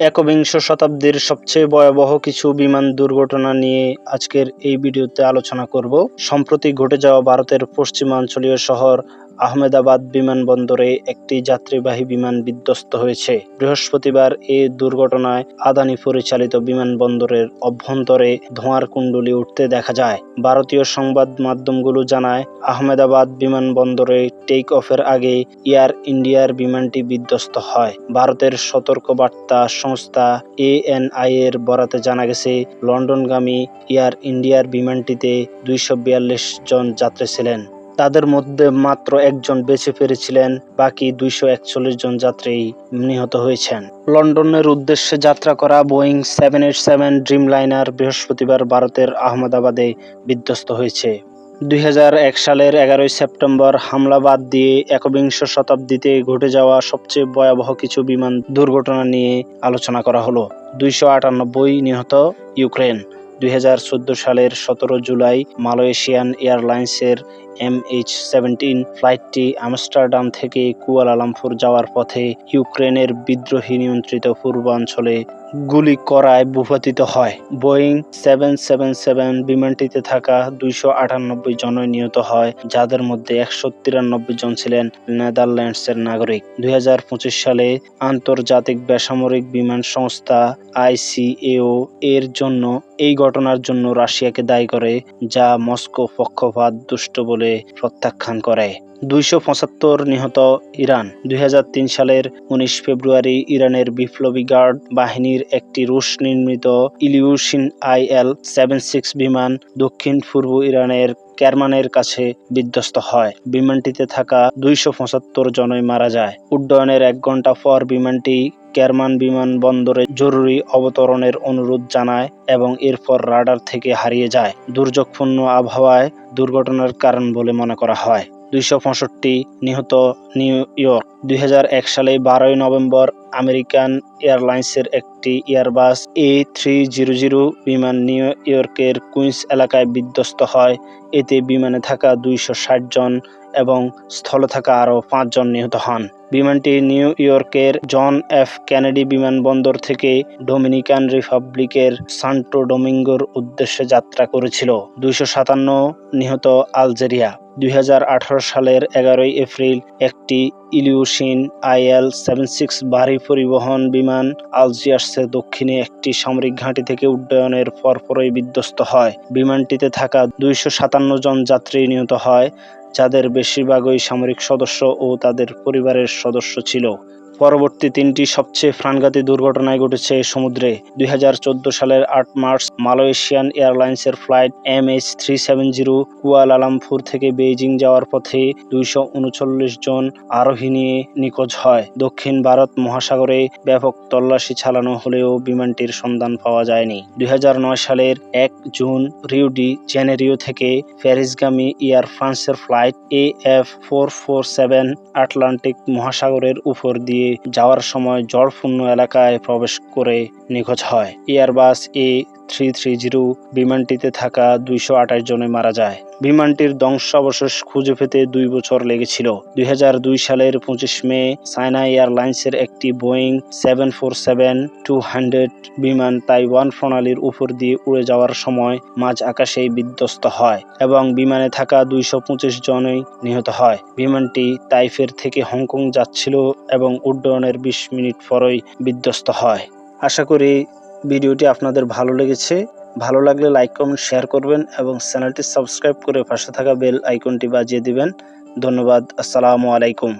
একবিংশ শতাব্দীর সবচেয়ে ভয়াবহ কিছু বিমান দুর্ঘটনা নিয়ে আজকের এই ভিডিওতে আলোচনা করব। সম্প্রতি ঘটে যাওয়া ভারতের পশ্চিমাঞ্চলীয় শহর আহমেদাবাদ বিমানবন্দরে একটি যাত্রীবাহী বিমান বিধ্বস্ত হয়েছে। বৃহস্পতিবার এ দুর্ঘটনায় আদানি পরিচালিত বিমানবন্দরের অভ্যন্তরে ধোঁয়ার কুণ্ডলি উঠতে দেখা যায়। ভারতীয় সংবাদ মাধ্যমগুলো জানায়, আহমেদাবাদ বিমানবন্দরে টেক অফের আগে এয়ার ইন্ডিয়ার বিমানটি বিধ্বস্ত হয়। ভারতের সতর্কবার্তা সংস্থা এএনআই এর বরাতে জানা গেছে, লন্ডনগামী এয়ার ইন্ডিয়ার বিমানটিতে দুইশো বিয়াল্লিশ জন যাত্রী ছিলেন। তাদের মধ্যে মাত্র একজন বেঁচে ফিরেছিলেন, বাকি দুইশো একচল্লিশ জন যাত্রী নিহত হয়েছেন। লন্ডনের উদ্দেশ্যে যাত্রা করা Boeing seven eight seven dreamliner বৃহস্পতিবার ভারতের আহমেদাবাদে বিধ্বস্ত হয়েছে। দুই হাজার এক সালের এগারোই সেপ্টেম্বর হামলা বাদ দিয়ে একবিংশ শতাব্দীতে ঘটে যাওয়া সবচেয়ে ভয়াবহ কিছু বিমান দুর্ঘটনা নিয়ে আলোচনা করা হলো। দুইশো আটানব্বই নিহত ইউক্রেন। দুই হাজার চোদ্দ সালের সতেরো জুলাই মালয়েশিয়ান এয়ারলাইন্সের এম এইচ সেভেন্টিন ফ্লাইটটি আমস্টারডাম থেকে কুয়ালালামপুর যাওয়ার পথে ইউক্রেনের বিদ্রোহী নিয়ন্ত্রিত পূর্বাঞ্চলে গুলি করায় ভূপাতিত হয়। বোয়িং সেভেন সেভেন সেভেন বিমানটিতে থাকা দুইশো আটানব্বই জনই নিহত হয়, যাদের মধ্যে একশো তিরানব্বই জন ছিলেন নেদারল্যান্ডসের নাগরিক। দুই হাজার পঁচিশ সালে আন্তর্জাতিক বেসামরিক বিমান সংস্থা আইসিএও এর জন্য এই ঘটনার জন্য রাশিয়াকে দায়ী করে, যা মস্কো পক্ষপাত দুষ্ট বলে প্রত্যাখ্যান করে। দুইশো পঁচাত্তর নিহত ইরান। দুই হাজার তিন সালের উনিশ ফেব্রুয়ারি ইরানের বিপ্লবী গার্ড বাহিনীর একটি রুশ নির্মিত ইলিউশিন আইএল সেভেন সিক্স বিমান দক্ষিণ পূর্ব ইরানের ক্যারমানের কাছে বিধ্বস্ত হয়। বিমানটিতে থাকা দুইশো পঁচাত্তর জনই মারা যায়। উড্ডয়নের এক ঘণ্টা পর বিমানটি ক্যারমান বিমানবন্দরে জরুরি অবতরণের অনুরোধ জানায় এবং এরপর রাডার থেকে হারিয়ে যায়। দুর্যোগপূর্ণ আবহাওয়ায় দুর্ঘটনার কারণ বলে মনে করা হয়। দুইশো পঁয়ষট্টি নিহত নিউ ইয়র্ক। দুই হাজার এক সালে বারোই নভেম্বর আমেরিকান এয়ারলাইন্সের একটি Airbus A three zero zero বিমান নিউ ইয়র্কের কুইন্স এলাকায় বিধ্বস্ত হয়। এতে বিমানে থাকা দুইশো ষাট জন এবং স্থলে থাকা আরও পাঁচজন নিহত হন। বিমানটি নিউ ইয়র্কের জন এফ কেনেডি বিমানবন্দর থেকে ডোমিনিকান রিপাবলিকের সান্টো ডোমিঙ্গোর উদ্দেশ্যে যাত্রা করেছিল। দুইশো সাতান্ন নিহত আলজেরিয়া। দুই হাজার আঠারো সালের এগারোই এপ্রিল একটি ইলিউশিন আইএল সেভেন সিক্স ভারী পরিবহন বিমান আলজিয়ার্সের দক্ষিণে একটি সামরিক ঘাঁটি থেকে উড্ডয়নের পরপরই বিধ্বস্ত হয়। বিমানটিতে থাকা দুইশো সাতান্ন জন যাত্রী নিহত হয়, যাদের বেশিরভাগই সামরিক সদস্য ও তাদের পরিবারের সদস্য ছিল। পরবর্তী তিনটি সবচেয়ে প্রাণঘাতী দুর্ঘটনায় ঘটেছে সমুদ্রে। দুই হাজার চোদ্দ সালের আট মার্চ মালয়েশিয়ান এয়ারলাইন্সের flight M H three seven zero Kuala Lumpur থেকে বেইজিং যাওয়ার পথে দুইশো উনচল্লিশ জন আরোহী নিয়ে নিখোঁজ হয়। দক্ষিণ ভারত মহাসাগরে ব্যাপক তল্লাশি চালানো হলেও বিমানটির সন্ধান পাওয়া যায়নি। দুই হাজার নয় সালের এক জুন রিউডি জেনেরিও থেকে প্যারিসগামী এয়ার ফ্রান্সের flight A F four four seven Atlantic মহাসাগরের উপর দিয়ে যাওয়ার সময় জড়পূর্ণ এলাকায় প্রবেশ করে নিখোঁজ হয়। Airbus A three three zero বিমানটিতে থাকা দুইশো আঠাশ জনে মারা যায়। বিমানটির ধ্বংসাবশেষ খুঁজে পেতে দুই বছর লেগেছিল। দু হাজার দুই সালের পঁচিশ মে চায়না এয়ারলাইন্সের একটি Boeing seven four seven two hundred বিমান তাইওয়ান প্রণালীর উপর দিয়ে উড়ে যাওয়ার সময় মাঝ আকাশেই বিধ্বস্ত হয় এবং বিমানে থাকা দুইশো পঁচিশ জনই নিহত হয়। বিমানটি তাইফের থেকে হংকং যাচ্ছিল এবং উড্ডয়নের বিশ মিনিট পরই বিধ্বস্ত হয়। আশা করি ভিডিওটি আপনাদের ভালো লেগেছে, ভালো লাগলে লাইক, কমেন্ট, শেয়ার করবেন এবং চ্যানেলটি সাবস্ক্রাইব করে পাশে থাকা বেল আইকনটি বাজিয়ে দিবেন। ধন্যবাদ, আসসালামু আলাইকুম।